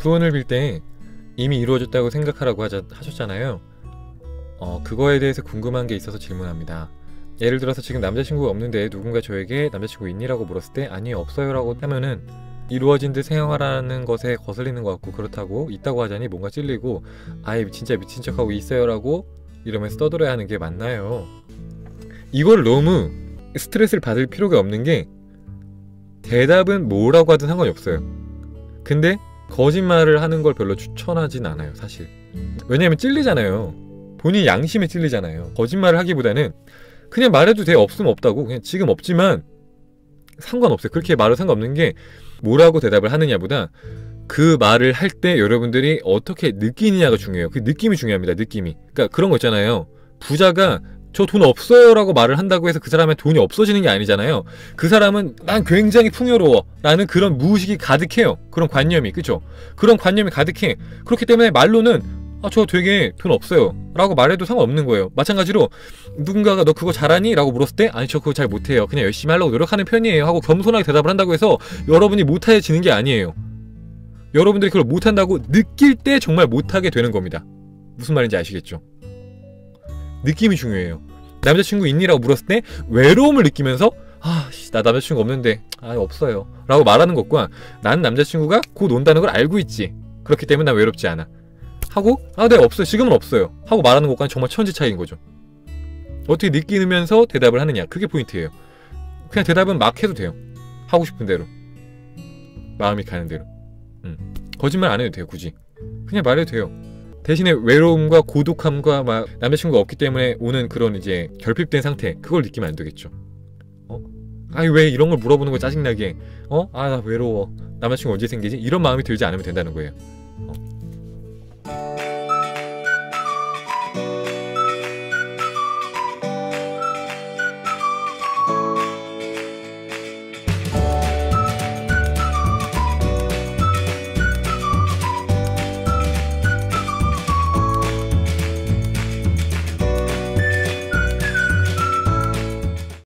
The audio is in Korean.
소원을 빌 때 이미 이루어졌다고 생각하라고 하자, 하셨잖아요. 어, 그거에 대해서 궁금한 게 있어서 질문합니다. 예를 들어서 지금 남자친구가 없는데 누군가 저에게 남자친구 있니라고 물었을 때 아니 없어요라고 하면은 이루어진 듯 생활하는 것에 거슬리는 것 같고 그렇다고 있다고 하자니 뭔가 찔리고 아예 진짜 미친 척하고 있어요라고 이러면서 떠들어야 하는 게 맞나요? 이걸 너무 스트레스를 받을 필요가 없는 게 대답은 뭐라고 하든 상관이 없어요. 근데 거짓말을 하는 걸 별로 추천하진 않아요, 사실. 왜냐면 찔리잖아요. 본인 양심에 찔리잖아요. 거짓말을 하기보다는 그냥 말해도 돼 없으면 없다고 그냥 지금 없지만 상관없어요. 그렇게 말해도 상관없는 게 뭐라고 대답을 하느냐보다 그 말을 할 때 여러분들이 어떻게 느끼느냐가 중요해요. 그 느낌이 중요합니다. 느낌이. 그러니까 그런 거 있잖아요. 부자가 저 돈 없어요라고 말을 한다고 해서 그 사람의 돈이 없어지는 게 아니잖아요. 그 사람은 난 굉장히 풍요로워라는 그런 무의식이 가득해요. 그런 관념이 그죠? 그런 관념이 가득해. 그렇기 때문에 말로는 아 저 되게 돈 없어요 라고 말해도 상관없는 거예요. 마찬가지로 누군가가 너 그거 잘하니? 라고 물었을 때 아니 저 그거 잘 못해요. 그냥 열심히 하려고 노력하는 편이에요 하고 겸손하게 대답을 한다고 해서 여러분이 못해지는 게 아니에요. 여러분들이 그걸 못한다고 느낄 때 정말 못하게 되는 겁니다. 무슨 말인지 아시겠죠? 느낌이 중요해요. 남자친구 있니라고 물었을 때 외로움을 느끼면서 아, 씨, 나 남자친구 없는데 아 없어요. 라고 말하는 것과 난 남자친구가 곧 온다는 걸 알고 있지. 그렇기 때문에 난 외롭지 않아. 하고 아네 없어요. 지금은 없어요. 하고 말하는 것과는 정말 천지 차이인 거죠. 어떻게 느끼면서 대답을 하느냐. 그게 포인트예요. 그냥 대답은 막 해도 돼요. 하고 싶은 대로. 마음이 가는 대로. 음. 거짓말 안 해도 돼요 굳이. 그냥 말해도 돼요 대신에 외로움과 고독함과 막 남자친구가 없기 때문에 오는 그런 이제 결핍된 상태 그걸 느끼면 안 되겠죠 어? 아니 왜 이런 걸 물어보는 거 짜증나게 어? 아 나 외로워 남자친구 언제 생기지? 이런 마음이 들지 않으면 된다는 거예요 어?